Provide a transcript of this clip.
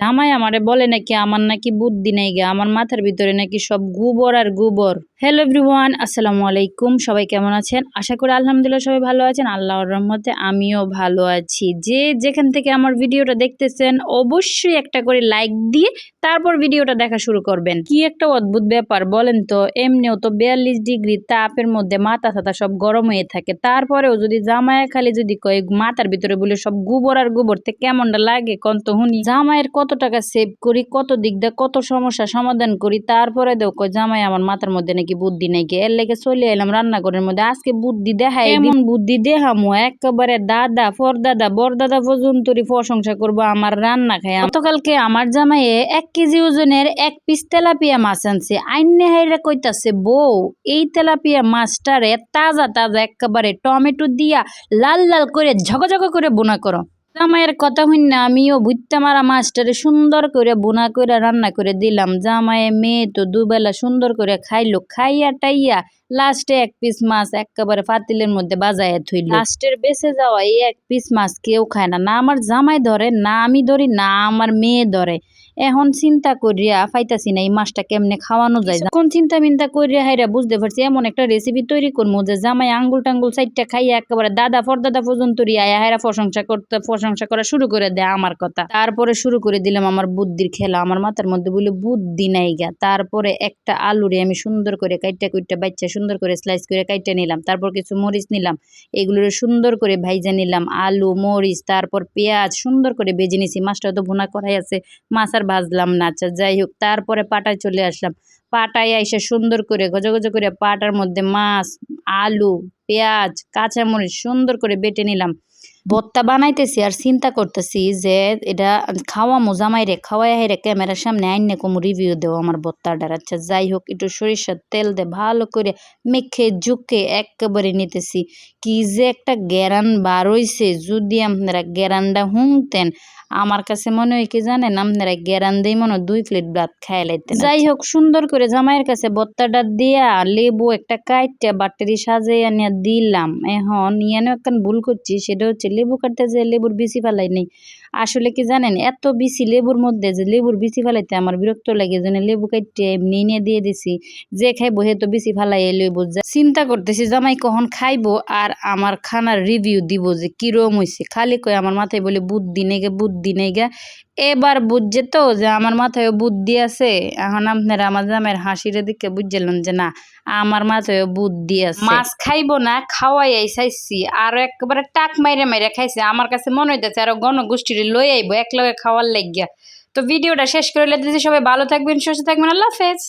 জামাই আমারে বলে নাকি আমার নাকি বুদ্ধি নাই গে, আমার মাথার ভিতরে নাকি সব গোবর আর গোবর। হ্যালো এভরিওয়ান আসসালামু আলাইকুম, সবাই কেমন আছেন? আশা করি আলহামদুলিল্লাহ সবাই ভালো আছেন, আল্লাহর রহমতে আমিও ভালো আছি। যে যেখান থেকে আমার ভিডিওটা দেখতেছেন, অবশ্যই একটা করে লাইক দিয়ে তারপর ভিডিওটা দেখা শুরু করবেন। কি একটা অদ্ভুত ব্যাপার বলেন তো, এমনিও তো বিয়াল্লিশ ডিগ্রি তাপের মধ্যে মাথা ছাতা সব গরম হয়ে থাকে। তারপরেও যদি জামায়া খালি যদি কয় মাথার ভিতরে বলে সব গোবর আর গোবর তে কেমনটা লাগে কন তো হুনি জামাইয়ের কত টাকা সেভ করি, কত দিক দিয়ে কত সমস্যা সমাধান করি, তারপরে কয়, জামাই আমার মাথার মধ্যে নাকি বুদ্ধি নাকি এর লেগে চলে এলাম রান্নাঘরের মধ্যে। আজকে বুদ্ধি দেখাই এমন বুদ্ধি দেহামো একেবারে দাদা ফরদাদা বরদাদা পর্যন্তই প্রশংসা করব আমার রান্না খাই গতকালকে আমার জামাইয়ে এক কেজি ওজনের এক পিস তেলাপিয়া মাছ আনছে। আইনে হাইরা কইতাছে, বউ, এই তেলাপিয়া মাছটারে তাজা তাজা একেবারে টমেটো দিয়া লাল লাল করে ঝকঝক করে বোনা করো। জামাইয়ের কথা শুননা আমিও ভুত্তা মারা মাছটারে সুন্দর করে বোনা করে রান্না করে দিলাম। জামাইয়ে মেয়ে তো দুবেলা সুন্দর করে খাইলো, খাইয়া টাইয়া লাস্টে এক পিস মাছ একেবারে ফাতিলের মধ্যে বাজাইয়া থইল। লাস্টের বেঁচে যাওয়া এই এক পিস মাছ কেউ খায় না না আমার জামাই ধরে, না আমি ধরি, না আমার মেয়ে ধরে। এখন চিন্তা করিয়া পাইতাছি না, এই মাছটা কেমনে খাওয়ানো যায়? কোন চিন্তা মিন্তা করিয়া হাইরা বুঝতে পারছি, এমন একটা রেসিপি তৈরি করব যে জামাই আঙ্গুল টাঙ্গুল সাইডটা খাইয়া একেবারে দাদা ফরদাদা পর্যন্ত রিয়া হাইরা প্রশংসা করতে, প্রশংসা করা শুরু করে দেয় আমার কথা। তারপরে শুরু করে দিলাম আমার বুদ্ধির খেলা, আমার মাথার মধ্যে বলে বুদ্ধি নাই গা। তারপরে একটা আলুরে আমি সুন্দর করে কাইটা কুইটা বাচ্চা সুন্দর করে স্লাইস করে কাইটা নিলাম, তারপর কিছু মরিচ নিলাম, এগুলোরে সুন্দর করে ভাইজা নিলাম, আলু, মরিচ, তারপর পেঁয়াজ সুন্দর করে ভেজে নিছি, মাছটা তো ভুনা করাই আছে, মাছ আর ভাজলাম না আচ্ছা যাই হোক তারপরে পাটায় চলে আসলাম। পাটায় এসে সুন্দর করে গজ গজা করে পাটার মধ্যে মাছ, আলু, পেঁয়াজ, কাঁচামরিচ সুন্দর করে বেটে নিলাম। ভর্তা বানাইতেছি আর চিন্তা করতেছি যে এটা খাওয়ামো জামাইরে খাওয়াই হেরে ক্যামেরার সামনে আইনে কমু রিভিউ দেবো আমার ভর্তাটার আচ্ছা যাই হোক একটু সরিষার তেল দে ভালো করে মেখে ঝুঁকে একেবারে নিতেছি। কি যে একটা গ্যারান বার হইছে যদি আপনারা গ্যারানটা হুংতেন আমার কাছে মনে হয় কি জানেন আপনারা গ্যারান দিয়ে মনে দুই প্লেট ভাত খাই লাইতেন। যাই হোক সুন্দর করে জামাইয়ের কাছে ভর্তাটা দিয়া লেবু একটা কাইটটা বাটারি সাজাইয়া নিয়ে দিলাম। এখন ইয়ানো একটা ভুল করছি সেটা হচ্ছে লেবু কাটতে যে লেবুর বিচি ফেলাই নেই। আসলে কি জানেন, এত বিচি লেবুর মধ্যে যে লেবুর বিচি ফেলাইতে আমার বিরক্ত লাগে জন্য লেবু কাটতে এমনি নিয়ে দিয়ে দিছি। যে খাইবো হে তো বিচি ফেলাই লেবু চিন্তা করতেছি, জামাই কখন খাইবো আর আমার খানার রিভিউ দিব যে কিরম হয়েছে খালি কই আমার মাথায় বলে বুদ্ধি নেগে বুদ্ধি নেগে এবার বুঝছে তো যে আমার মাথায় বুদ্ধি আছে। এখন আপনারা আমার জামের হাসির দিকে বুঝছিলেন যে না, আমার মাথায় বুদ্ধি আছে। মাছ খাইবো না খাওয়াই চাইছি। আর একেবারে টাক মাইরে মাইরে খাইছে। আমার কাছে মনে হইতেছে আরও গণগোষ্ঠীর লই আইবো, এক লগে খাওয়ার লাগিয়া। তো ভিডিওটা শেষ করে দিতেছি সবাই ভালো থাকবেন, সুস্থ থাকবেন, আল্লাহ হাফেজ।